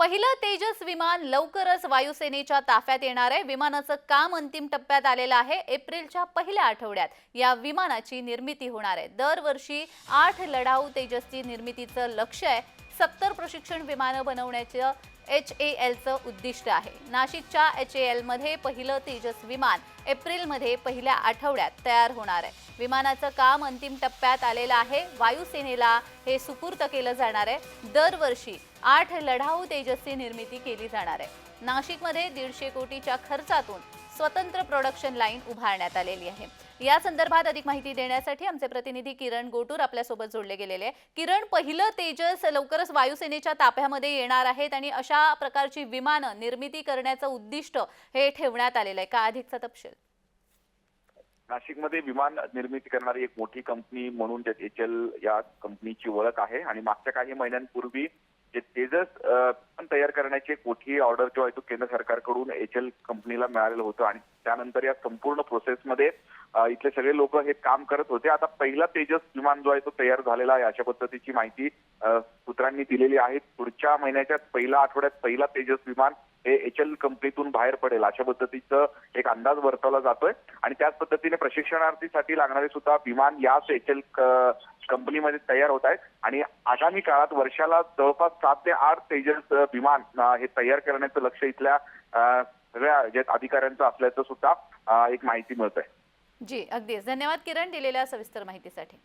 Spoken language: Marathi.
पहिलं तेजस विमान लवकरच वायुसेनेच्या ताफ्यात येणार आहे. विमानाचं काम अंतिम टप्प्यात आलेलं आहे. एप्रिलच्या पहिल्या आठवड्यात या विमानाची निर्मिती होणार आहे. दरवर्षी आठ लढाऊ तेजसची निर्मितीचं लक्ष आहे. सत्तर प्रशिक्षण विमानं बनवण्याचं एच ए एलचं उद्दिष्ट आहे. नाशिकच्या एच ए एलमध्ये पहिलं तेजस विमान एप्रिलमध्ये पहिल्या आठवड्यात तयार होणार आहे. विमानाचं काम अंतिम टप्प्यात आलेलं आहे. वायुसेनेला हे सुपूर्त केलं जाणार आहे. दरवर्षी आठ लढाऊ तेजसची निर्मिती केली जाणार आहे. नाशिकमध्ये दीडशे कोटीच्या खर्चातून स्वतंत्र प्रोडक्शन लाईन उभारण्यात आलेली आहे. या संदर्भात अधिक माहिती देण्यासाठी आमचे प्रतिनिधी किरण गोटूर आपल्यासोबत जोडले गेलेले किरण पहिलं तेजस लवकरच वायुसेनेच्या ताफ्यामध्ये येणार आहेत आणि अशा प्रकारची विमानं निर्मिती करण्याचं उद्दिष्ट हे ठेवण्यात आलेलं आहे. का अधिकचा तपशील? नाशिकमध्ये विमान निर्मिती करणारी एक मोठी कंपनी म्हणून एच एल या कंपनीची ओळख आहे. आणि मागच्या काही महिन्यांपूर्वी जे तेजस पण तयार करण्याची एक मोठी ऑर्डर किंवा आहे तो केंद्र सरकारकडून एच एल कंपनीला मिळालेलं होतं. आणि त्यानंतर या संपूर्ण प्रोसेसमध्ये इथले सगळे लोक हे काम करत होते. आता पहिला तेजस विमान जो आहे तो तयार झालेला आहे अशा पद्धतीची माहिती सूत्रांनी दिलेली आहे पुढच्या महिन्याच्या पहिल्या आठवड्यात पहिला तेजस विमान हे एच एल कंपनीतून बाहेर पडेल अशा पद्धतीचं एक अंदाज वर्तवला जातोय. आणि त्याच पद्धतीने प्रशिक्षणार्थीसाठी लागणारे सुद्धा विमान याच एच एल कंपनीमध्ये तयार होत आहेत. आणि आगामी काळात वर्षाला जवळपास सात ते आठ तेजस विमान हे तयार करण्याचं लक्ष इथल्या सगळ्या अधिकाऱ्यांचं असल्याचं सुद्धा एक माहिती मिळत आहे जी अगदीच. धन्यवाद किरण दिलेल्या सविस्तर माहितीसाठी.